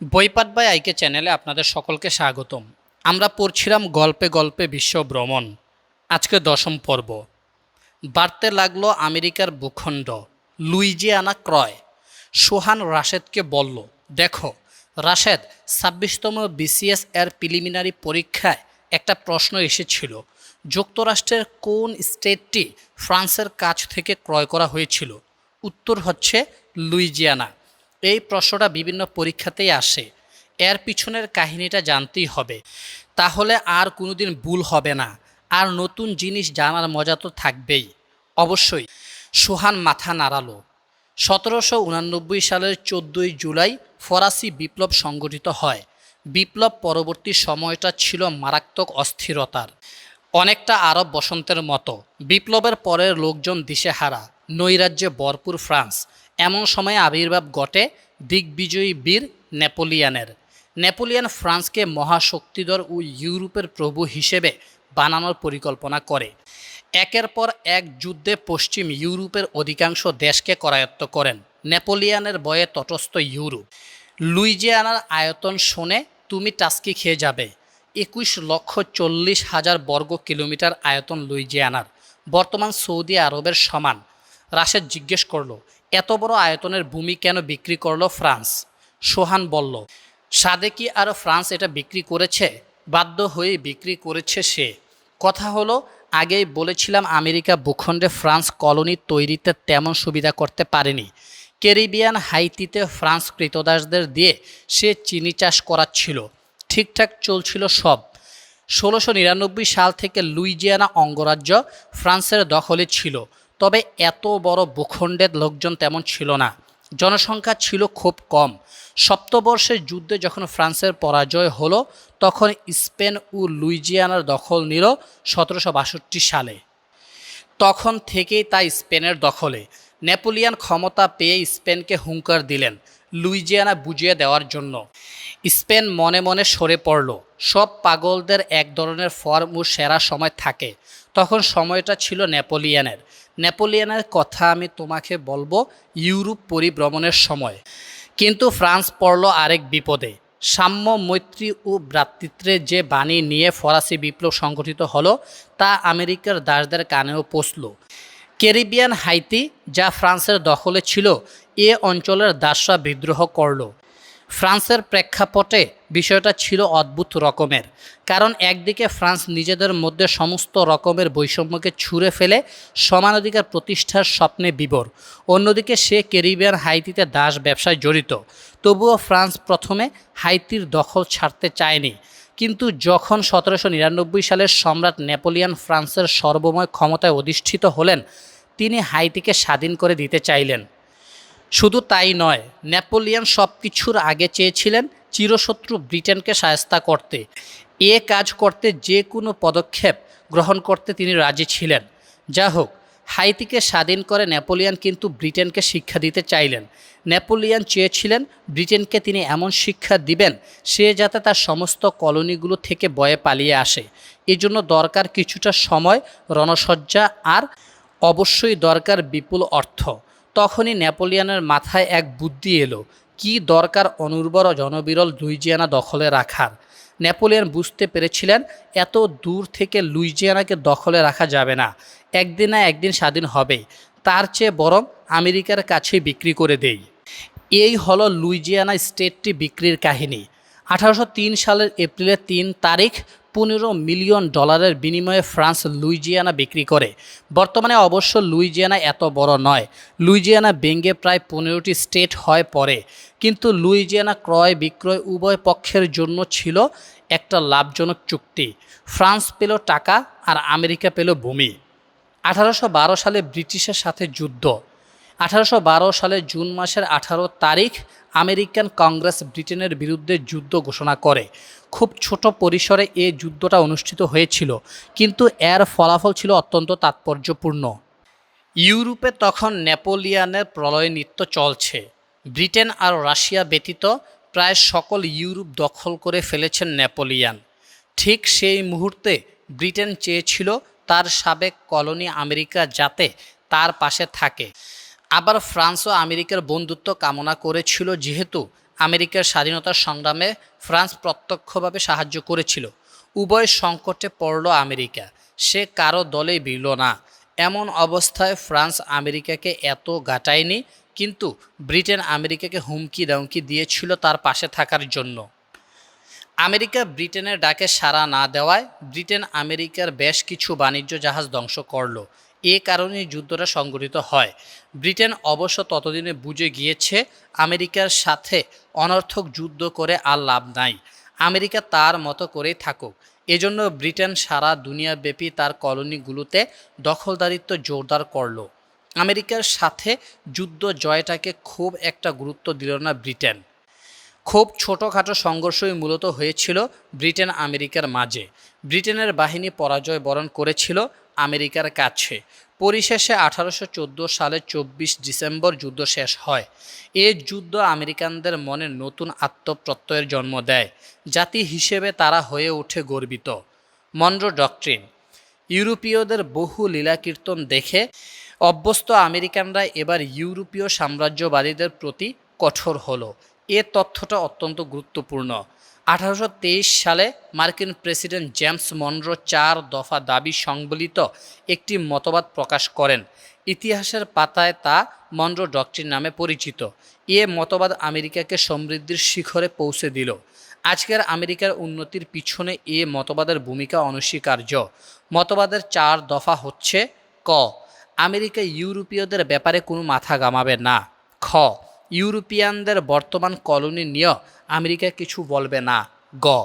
বইপাট by আইকে চ্যানেলে আপনাদের সকলকে স্বাগতম। আমরা পড়ছিলাম গল্পে গল্পে বিশ্ব ভ্রমণ, আজকে দশম পর্ব। বাড়তে লাগল আমেরিকার ভূখণ্ড, লুইজিয়ানা ক্রয়। সোহান রাশেদকে বলল, দেখো, রাশেদ, ছাব্বিশতম বিসিএস এর প্রিলিমিনারি পরীক্ষায় একটা প্রশ্ন এসেছিল। যুক্তরাষ্ট্রের কোন স্টেটটি ফ্রান্সের কাছ থেকে ক্রয় করা হয়েছিল? উত্তর হচ্ছে লুইজিয়ানা। এই প্রশ্নটা বিভিন্ন পরীক্ষাতেই আসে। এর পিছনের কাহিনীটা জানতেই হবে। তাহলে আর কোনোদিন ভুল হবে না। আর নতুন জিনিস জানার মজা তো থাকবেই। অবশ্যই, সোহান মাথা নাড়ালো। সতেরোশো উনানব্বই সালের চোদ্দোই জুলাই ফরাসি বিপ্লব সংগঠিত হয়। বিপ্লব পরবর্তী সময়টা ছিল মারাত্মক অস্থিরতার। অনেকটা আরব বসন্তের মতো। বিপ্লবের পরের লোকজন দিশেহারা। নৈরাজ্যে ভরপুর ফ্রান্স। এমন সময়ে আবির্ভাব ঘটে দিগ্বিজয়ী বীর নেপোলিয়ানের। নেপোলিয়ান ফ্রান্সকে মহাশক্তিধর ও ইউরোপের প্রভু হিসেবে বানানোর পরিকল্পনা করে। একের পর এক যুদ্ধে পশ্চিম ইউরোপের অধিকাংশ দেশকে করায়ত্ত করেন। নেপোলিয়ানের বয়ে তটস্থ ইউরোপ। লুইজিয়ানার আয়তন শোনে, তুমি টাস্কি খেয়ে যাবে। একুশ লক্ষ চল্লিশ হাজার বর্গ কিলোমিটার আয়তন লুইজিয়ানার। বর্তমান সৌদি আরবের সমান। রাশেদ জিজ্ঞেস করল এত বড় আয়তনের ভূমি কেন বিক্রি করল ফ্রান্স? সোহান বলল সাদেকি আর ফ্রান্স এটা বিক্রি করেছে? বাধ্য হয়ে বিক্রি করেছে সে। কথা হলো, আগেই বলেছিলাম আমেরিকা ভূখণ্ডে ফ্রান্স কলোনি তৈরিতে তেমন সুবিধা করতে পারেনি। ক্যারিবিয়ান হাইতিতে ফ্রান্স কৃতদাসদের দিয়ে সে চিনি চাষ করাচ্ছিল। ঠিকঠাক চলছিল সব। ষোলোশো নিরানব্বই সাল থেকে লুইজিয়ানা অঙ্গরাজ্য ফ্রান্সের দখলে ছিল। তবে এত বড় ভূখণ্ডের লোকজন তেমন ছিল না। জনসংখ্যা ছিল খুব কম। সপ্তবর্ষের যুদ্ধে যখন ফ্রান্সের পরাজয় হলো, তখন স্পেন ও লুইজিয়ানার দখল নিল সতেরোশো বাষট্টি সালে। তখন থেকেই তা স্পেনের দখলে। নেপোলিয়ান ক্ষমতা পেয়ে স্পেনকে হুঙ্কার দিলেন লুইজিয়ানা বুঝিয়ে দেওয়ার জন্য। স্পেন মনে মনে সরে পড়ল। সব পাগলদের এক ধরনের ফর্ম ও সেরা সময় থাকে। তখন সময়টা ছিল নেপোলিয়ানের। নেপোলিয়ানের কথা আমি তোমাকে বলব ইউরোপ পরিভ্রমণের সময়। কিন্তু ফ্রান্স পড়ল আরেক বিপদে। সাম্য, মৈত্রী ও ভ্রাতৃত্বের যে বাণী নিয়ে ফরাসি বিপ্লব সংগঠিত হলো, তা আমেরিকার দাসদের কানেও পৌঁছল। ক্যারিবিয়ান হাইতি, যা ফ্রান্সের দখলে ছিল, এ অঞ্চলের দাসরা বিদ্রোহ করল। ফ্রান্সের প্রেক্ষাপটে বিষয়টা ছিল অদ্ভুত রকমের। কারণ একদিকে ফ্রান্স নিজেদের মধ্যে সমস্ত রকমের বৈষম্যকে ছুঁড়ে ফেলে সমান অধিকার প্রতিষ্ঠার স্বপ্নে বিবর। অন্যদিকে সে ক্যারিবিয়ান হাইতিতে দাস ব্যবসায় জড়িত। তবুও ফ্রান্স প্রথমে হাইতির দখল ছাড়তে চায়নি। কিন্তু যখন সতেরোশো নিরানব্বই সালের সম্রাট নেপোলিয়ান ফ্রান্সের সর্বময় ক্ষমতায় অধিষ্ঠিত হলেন, তিনি হাইতিকে স্বাধীন করে দিতে চাইলেন। শুধু তাই নয়, নেপোলিয়ন সব কিছুর আগে চেয়েছিলেন চিরশত্রু ব্রিটেনকে সায়স্তা করতে। এ কাজ করতে যে কোনো পদক্ষেপ গ্রহণ করতে তিনি রাজি ছিলেন। যা হোক, হাইতিকে স্বাধীন করে নেপোলিয়ন কিন্তু ব্রিটেনকে শিক্ষা দিতে চাইলেন। নেপোলিয়ন চেয়েছিলেন ব্রিটেনকে তিনি এমন শিক্ষা দিবেন, সে যাতে তার সমস্ত কলোনিগুলো থেকে বয়ে পালিয়ে আসে। এজন্য দরকার কিছুটা সময়, রণসজ্জা আর অবশ্যই দরকার বিপুল অর্থ। তখনই নেপোলিয়নের মাথায় এক বুদ্ধি এলো, কি দরকার অনুর্বর জনবিরল লুইজিয়ানা দখলে রাখার? নেপোলিয়ন বুঝতে পেরেছিলেন, এত দূর থেকে লুইজিয়ানাকে দখলে রাখা যাবে না, একদিন না একদিন স্বাধীন হবে তার চেয়ে বরং আমেরিকার কাছে বিক্রি করে দেই। এই হলো লুইজিয়ানা স্টেটটি বিক্রির কাহিনী। আঠারোশো তিন সালের এপ্রিলের তিন তারিখ পনেরো মিলিয়ন ডলারের বিনিময়ে ফ্রান্স লুইজিয়ানা বিক্রি করে। বর্তমানে অবশ্য লুইজিয়ানা এত বড় নয়। লুইজিয়ানা বেঙ্গে প্রায় পনেরোটি স্টেট হয় পরে কিন্তু লুইজিয়ানা ক্রয় বিক্রয় উভয় পক্ষের জন্য ছিল একটা লাভজনক চুক্তি। ফ্রান্স পেল টাকা আর আমেরিকা পেল ভূমি। আঠারোশো বারো সালে ব্রিটিশের সাথে যুদ্ধ। আঠারোশো বারো সালে জুন মাসের আঠারো তারিখ আমেরিকান কংগ্রেস ব্রিটেনের বিরুদ্ধে যুদ্ধ ঘোষণা করে। খুব ছোট পরিসরে এ যুদ্ধটা অনুষ্ঠিত হয়েছিল, কিন্তু এর ফলাফল ছিল অত্যন্ত তাৎপর্যপূর্ণ। ইউরোপে তখন নেপোলিয়ানের প্রলয় নৃত্য চলছে। ব্রিটেন আর রাশিয়া ব্যতীত প্রায় সকল ইউরোপ দখল করে ফেলেছেন নেপোলিয়ান। ঠিক সেই মুহূর্তে ব্রিটেন চেয়েছিল তার সাবেক কলোনি আমেরিকা যাতে তার পাশে থাকে। আবার ফ্রান্স ও আমেরিকার বন্ধুত্ব কামনা করেছিল যেহেতু আমেরিকার স্বাধীনতার সংগ্রামে ফ্রান্স প্রত্যক্ষভাবে সাহায্য করেছিল। উভয় সংকটে পড়ল আমেরিকা। সে কারও দলে বিল না। এমন অবস্থায় ফ্রান্স আমেরিকাকে এত গাটায়নি, কিন্তু ব্রিটেন আমেরিকাকে হুমকি দামকি দিয়েছিল তার পাশে থাকার জন্য। আমেরিকা ব্রিটেনের ডাকে সাড়া না দেওয়ায় ব্রিটেন আমেরিকার বেশ কিছু বাণিজ্য জাহাজ ধ্বংস করল। এ কারণে যুদ্ধটা সংঘটিত হয়। ব্রিটেন অবশ্য ততদিনে বুঝে গিয়েছে, আমেরিকার সাথে অনর্থক যুদ্ধ করে আর লাভ নাই। আমেরিকা তার মতো করেই থাকুক। এজন্য ব্রিটেন সারা দুনিয়াব্যাপী তার কলোনিগুলোতে দখলদারিত্ব জোরদার করল। আমেরিকার সাথে যুদ্ধ জয়টাকে খুব একটা গুরুত্ব দিল না ব্রিটেন। খুব ছোটোখাটো সংঘর্ষই মূলত হয়েছিল ব্রিটেন আমেরিকার মাঝে। ব্রিটেনের বাহিনী পরাজয় বরণ করেছিল আমেরিকার কাছে। পরিশেষে আঠারোশো চোদ্দ সালে চব্বিশ ডিসেম্বর যুদ্ধ শেষ হয়। এ যুদ্ধ আমেরিকানদের মনে নতুন আত্মপ্রত্যয়ের জন্ম দেয়। জাতি হিসেবে তারা হয়ে ওঠে গর্বিত। Monroe doctrine. ইউরোপীয়দের বহু লীলাকীর্তন দেখে অভ্যস্ত আমেরিকানরা এবার ইউরোপীয় সাম্রাজ্যবাদীদের প্রতি কঠোর হলো। এ তথ্যটা অত্যন্ত গুরুত্বপূর্ণ। আঠারোশো তেইশ সালে মার্কিন প্রেসিডেন্ট জেমস মনরো চার দফা দাবি সংবলিত একটি মতবাদ প্রকাশ করেন। ইতিহাসের পাতায় তা মনরো ডকট্রিন নামে পরিচিত। এ মতবাদ আমেরিকাকে সমৃদ্ধির শিখরে পৌঁছে দিল। আজকের আমেরিকার উন্নতির পিছনে এ মতবাদের ভূমিকা অনস্বীকার্য। মতবাদের চার দফা হচ্ছে ক। আমেরিকা ইউরোপীয়দের ব্যাপারে কোনো মাথা গামাবে না। খ। ইউরোপিয়ানদের বর্তমান কলোনি নিয়ে আমেরিকা কিছু বলবে না। গ।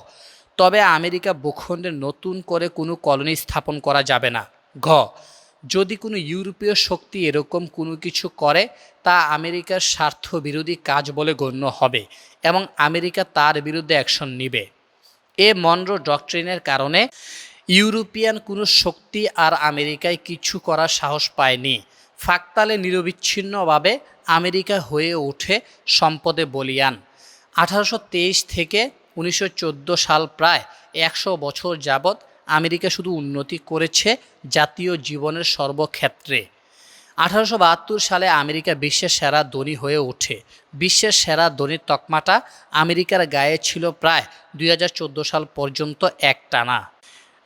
তবে আমেরিকা ভূখণ্ডে নতুন করে কোনো কলোনি স্থাপন করা যাবে না। ঘ। যদি কোনো ইউরোপীয় শক্তি এরকম কোনো কিছু করে, তা আমেরিকার স্বার্থ বিরোধী কাজ বলে গণ্য হবে এবং আমেরিকা তার বিরুদ্ধে অ্যাকশন নিবে। এ মনরো ডকট্রিনের কারণে ইউরোপিয়ান কোনো শক্তি আর আমেরিকায় কিছু করার সাহস পায়নি। ফাঁকতালে নিরবিচ্ছিন্নভাবে আমেরিকা হয়ে ওঠে সম্পদে বলিয়ান। আঠারোশো তেইশ থেকে উনিশশো চোদ্দ সাল প্রায় একশো বছর যাবৎ আমেরিকা শুধু উন্নতি করেছে জাতীয় জীবনের সর্বক্ষেত্রে। আঠারোশো বাহাত্তর সালে আমেরিকা বিশ্বের সেরা ধনী হয়ে ওঠে। বিশ্বের সেরা ধনীর তকমাটা আমেরিকার গায়ে ছিল প্রায় দুই হাজার চোদ্দ সাল পর্যন্ত একটানা।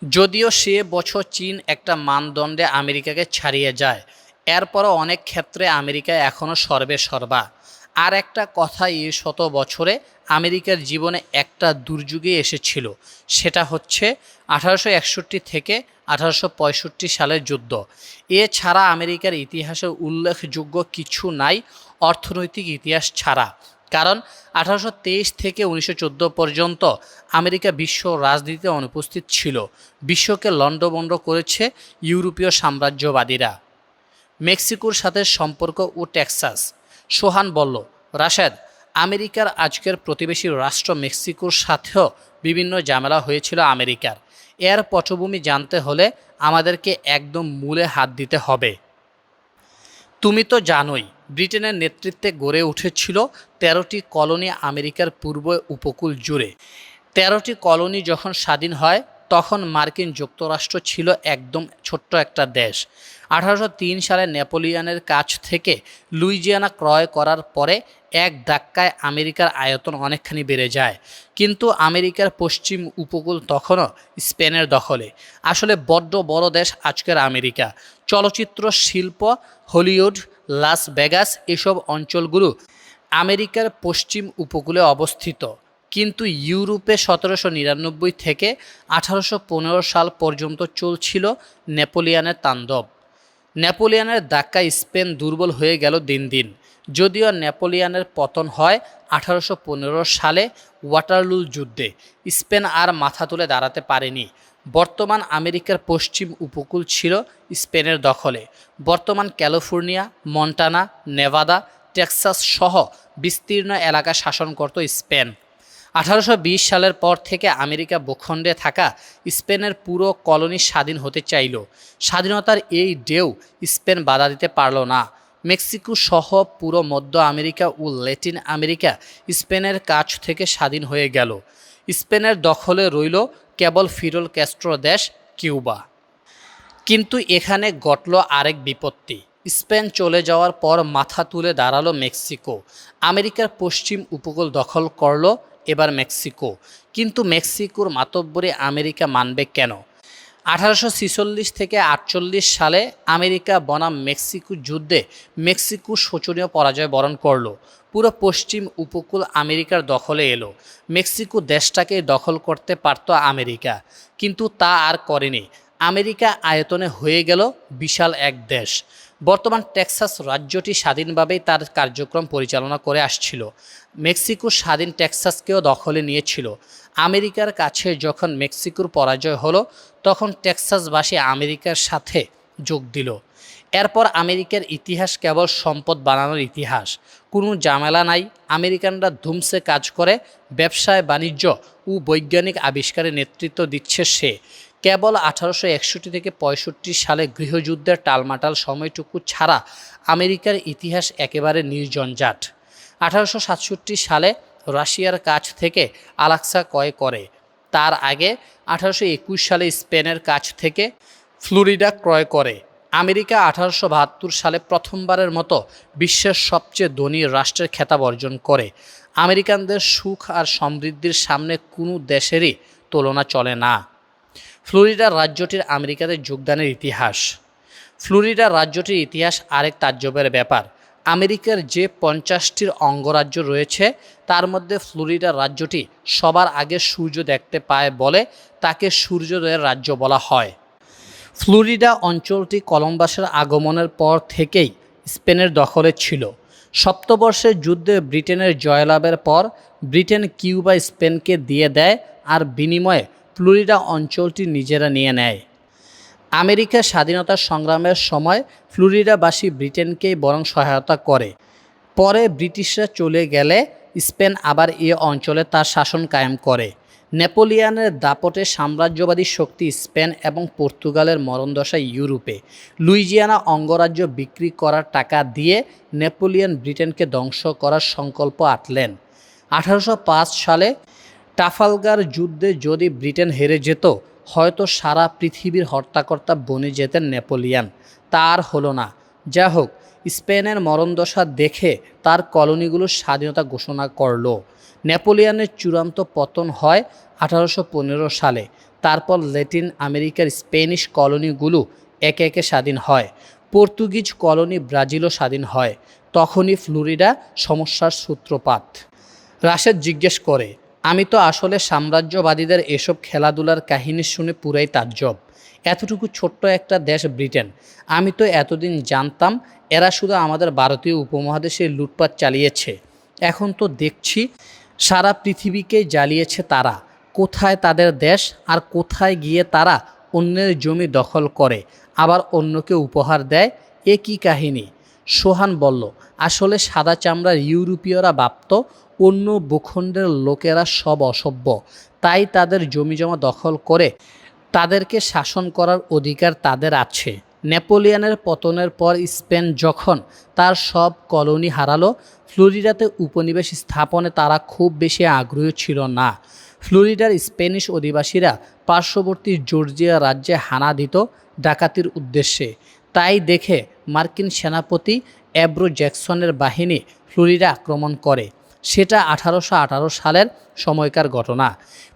যদিও সে বছর চীন একটা মানদণ্ডে আমেরিকাকে ছাড়িয়ে যায় এরপরও অনেক ক্ষেত্রে আমেরিকা এখনও সর্বে সর্বা। আর একটা কথা এই শত বছরে আমেরিকার জীবনে একটা দুর্যোগে এসেছিল, সেটা হচ্ছে আঠারোশো একষট্টি থেকে আঠারোশো পঁয়ষট্টি সালের যুদ্ধ। এছাড়া আমেরিকার ইতিহাসে উল্লেখযোগ্য কিছু নাই অর্থনৈতিক ইতিহাস ছাড়া। কারণ আঠারোশো তেইশ থেকে উনিশশো চোদ্দ পর্যন্ত আমেরিকা বিশ্ব রাজনীতিতে অনুপস্থিত ছিল, বিশ্বকে লণ্ডভণ্ড করেছে ইউরোপীয় সাম্রাজ্যবাদীরা। মেক্সিকোর সাথে সম্পর্ক ও টেক্সাস। সোহান বলল, রাশেদ, আমেরিকার আজকের প্রতিবেশী রাষ্ট্র মেক্সিকোর সাথেও বিভিন্ন ঝামেলা হয়েছিল আমেরিকার। এর পটভূমি জানতে হলে আমাদেরকে একদম মূলে হাত দিতে হবে। তুমি তো জানোই, ব্রিটেনের নেতৃত্বে গড়ে উঠেছিল তেরোটি কলোনি আমেরিকার পূর্ব উপকূল জুড়ে। তেরোটি কলোনি যখন স্বাধীন হয়, তখন মার্কিন যুক্তরাষ্ট্র ছিল একদম ছোট্ট একটা দেশ। আঠারোশো তিন সালে নেপোলিয়নের কাছ থেকে লুইজিয়ানা ক্রয় করার পরে এক ধাক্কায় আমেরিকার আয়তন অনেকখানি বেড়ে যায়। কিন্তু আমেরিকার পশ্চিম উপকূল তখনও স্পেনের দখলে। আসলে বড্ড বড় দেশ আজকের আমেরিকা। চলচ্চিত্র শিল্প, হলিউড, লাস ভেগাস এসব অঞ্চলগুলো আমেরিকার পশ্চিম উপকূলে অবস্থিত। কিন্তু ইউরোপে সতেরোশো নিরানব্বই থেকে আঠারোশো পনেরো সাল পর্যন্ত চলছিল নেপোলিয়ানের তাণ্ডব। নেপোলিয়ানের ধাক্কায় স্পেন দুর্বল হয়ে গেল দিন দিন। যদিও নেপোলিয়ানের পতন হয় আঠারোশো পনেরো সালে ওয়াটারলুল যুদ্ধে, স্পেন আর মাথা তুলে দাঁড়াতে পারেনি। বর্তমান আমেরিকার পশ্চিম উপকূল ছিল স্পেনের দখলে। বর্তমান ক্যালিফোর্নিয়া, মন্টানা, নেভাদা, টেক্সাস সহ বিস্তীর্ণ এলাকা শাসন করত স্পেন। আঠারোশো বিশ সালের পর থেকে আমেরিকা ভূখণ্ডে থাকা স্পেনের পুরো কলোনি স্বাধীন হতে চাইল। স্বাধীনতার এই ঢেউ স্পেন বাধা দিতে পারল না। মেক্সিকো সহ পুরো মধ্য আমেরিকা ও ল্যাটিন আমেরিকা স্পেনের কাছ থেকে স্বাধীন হয়ে গেল। স্পেনের দখলে রইল কেবল ফিরল ক্যাস্ট্রো দেশ, কিউবা। কিন্তু এখানে ঘটল আরেক বিপত্তি। স্পেন চলে যাওয়ার পর মাথা তুলে দাঁড়াল মেক্সিকো। আমেরিকার পশ্চিম উপকূল দখল করল এবার মেক্সিকো। কিন্তু মেক্সিকোর মাতব্বরে আমেরিকা মানবে কেন? আঠারোশো থেকে আটচল্লিশ সালে আমেরিকা বনাম মেক্সিকো যুদ্ধে মেক্সিকো শোচনীয় পরাজয় বরণ করল। পুরো পশ্চিম উপকূল আমেরিকার দখলে এলো। মেক্সিকো দেশটাকে দখল করতে পারত আমেরিকা, কিন্তু তা আর করেনি। আমেরিকা আয়তনে হয়ে গেল বিশাল এক দেশ। বর্তমান টেক্সাস রাজ্যটি স্বাধীনভাবেই তার কার্যক্রম পরিচালনা করে আসছিল। মেক্সিকো স্বাধীন টেক্সাসকেও দখলে নিয়েছিল। আমেরিকার কাছে যখন মেক্সিকোর পরাজয় হলো, তখন টেক্সাসবাসী আমেরিকার সাথে যোগ দিল। এরপর আমেরিকার ইতিহাস কেবল সম্পদ বানানোর ইতিহাস। কোনো জামেলা নাই। আমেরিকানরা ধুমসে কাজ করে, ব্যবসায় বাণিজ্য ও বৈজ্ঞানিক আবিষ্কারে নেতৃত্ব দিচ্ছে সে। কেবল আঠারোশো একষট্টি থেকে পঁয়ষট্টি সালে গৃহযুদ্ধের টালমাটাল সময়টুকু ছাড়া আমেরিকার ইতিহাস একেবারে নির্জঞ্জাট আঠারোশো সাতষট্টি সালে রাশিয়ার কাছ থেকে আলাক্সা ক্রয় করে। তার আগে আঠারোশো একুশ সালে স্পেনের কাছ থেকে ফ্লোরিডা ক্রয় করে। আমেরিকা আঠারোশো বাহাত্তর সালে প্রথমবারের মতো বিশ্বের সবচেয়ে ধনী রাষ্ট্রের খেতাব অর্জন করে। আমেরিকানদের সুখ আর সমৃদ্ধির সামনে কোনো দেশেরই তুলনা চলে না। ফ্লোরিডা রাজ্যটির আমেরিকাতে যোগদানের ইতিহাস। ফ্লোরিডা রাজ্যটির ইতিহাস আরেক তাজ্জবের ব্যাপার। আমেরিকার যে পঞ্চাশটির অঙ্গরাজ্য রয়েছে, তার মধ্যে ফ্লোরিডা রাজ্যটি সবার আগে সূর্য দেখতে পায় বলে তাকে সূর্যোদয়ের রাজ্য বলা হয়। ফ্লোরিডা অঞ্চলটি কলম্বাসের আগমনের পর থেকেই স্পেনের দখলে ছিল। সপ্তবর্ষের যুদ্ধে ব্রিটেনের জয়লাভের পর ব্রিটেন কিউবা স্পেনকে দিয়ে দেয় আর বিনিময়ে ফ্লোরিডা অঞ্চলটি নিজেরা নিয়ে নেয়। আমেরিকা স্বাধীনতা সংগ্রামের সময় ফ্লোরিডাবাসী ব্রিটেনকেই বরং সহায়তা করে। পরে ব্রিটিশরা চলে গেলে স্পেন আবার এ অঞ্চলে তার শাসন কায়েম করে। নেপোলিয়ানের দাপটে সাম্রাজ্যবাদী শক্তি স্পেন এবং পর্তুগালের মরণদশা ইউরোপে। লুইজিয়ানা অঙ্গরাজ্য বিক্রি করার টাকা দিয়ে নেপোলিয়ন ব্রিটেনকে ধ্বংস করার সংকল্প আটলেন। আঠারোশো পাঁচ সালে টাফালগার যুদ্ধে যদি ব্রিটেন হেরে যেত, হয়তো সারা পৃথিবীর হর্তাকর্তা বনে যেতেন নেপোলিয়ান। তার হলো না। যা হোক স্পেনের মরণদশা দেখে তার কলোনিগুলো স্বাধীনতা ঘোষণা করল। নেপোলিয়ানের চূড়ান্ত পতন হয় আঠারোশো পনেরো সালে। তারপর ল্যাটিন আমেরিকার স্পেনিশ কলোনিগুলো একে একে স্বাধীন হয়। পর্তুগিজ কলোনি ব্রাজিলও স্বাধীন হয়। তখনই ফ্লোরিডা সমস্যার সূত্রপাত। রাশেদ জিজ্ঞেস করে আমি তো আসলে সাম্রাজ্যবাদীদের এসব খেলাধুলার কাহিনী শুনে পুরাই তাজ্জব। এতটুকু ছোট্ট একটা দেশ ব্রিটেন। আমি তো এতদিন জানতাম, এরা শুধু আমাদের ভারতীয় উপমহাদেশে লুটপাট চালিয়েছে। এখন তো দেখছি, সারা পৃথিবীকে জ্বালিয়েছে তারা। কোথায় তাদের দেশ আর কোথায় গিয়ে তারা অন্যের জমি দখল করে, আবার অন্যকে উপহার দেয়, এ কী কাহিনী? সোহান বলল, আসলে সাদা চামড়ার ইউরোপীয়রা ভাবত অন্য ভূখণ্ডের লোকেরা সব অসভ্য। তাই তাদের জমিজমা দখল করে তাদেরকে শাসন করার অধিকার তাদের আছে। নেপোলিয়ানের পতনের পর স্পেন যখন তার সব কলোনি হারালো, ফ্লোরিডাতে উপনিবেশ স্থাপনে তারা খুব বেশি আগ্রহী ছিল না। ফ্লোরিডার স্প্যানিশ অধিবাসীরা পার্শ্ববর্তী জর্জিয়া রাজ্যে হানা দিত ডাকাতির উদ্দেশ্যে। তাই দেখে মার্কিন সেনাপতি অ্যাব্রো জ্যাকসনের বাহিনী ফ্লোরিডা আক্রমণ করে। সেটা আঠারোশো আঠারো সালের সময়কার ঘটনা।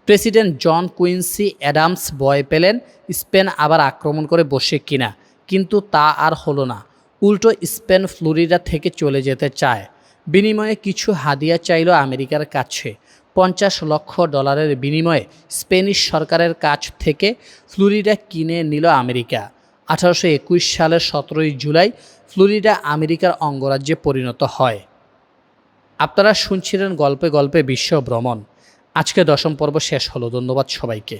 প্রেসিডেন্ট জন কুইন্সি অ্যাডামস ভয় পেলেন, স্পেন আবার আক্রমণ করে বসে কিনা, কিন্তু তা আর হলো না। উল্টো স্পেন ফ্লোরিডা থেকে চলে যেতে চায়। বিনিময়ে কিছু হাদিয়া চাইল আমেরিকার কাছে। পঞ্চাশ লক্ষ ডলারের বিনিময়ে স্পেনিশ সরকারের কাছ থেকে ফ্লোরিডা কিনে নিল আমেরিকা। আঠারোশো একুশ সালের সতেরোই জুলাই ফ্লোরিডা আমেরিকার অঙ্গরাজ্যে পরিণত হয়। আপনারা শুনছিলেন গল্পে গল্পে বিশ্ব ভ্রমণ। আজকে দশম পর্ব শেষ হলো। ধন্যবাদ সবাইকে।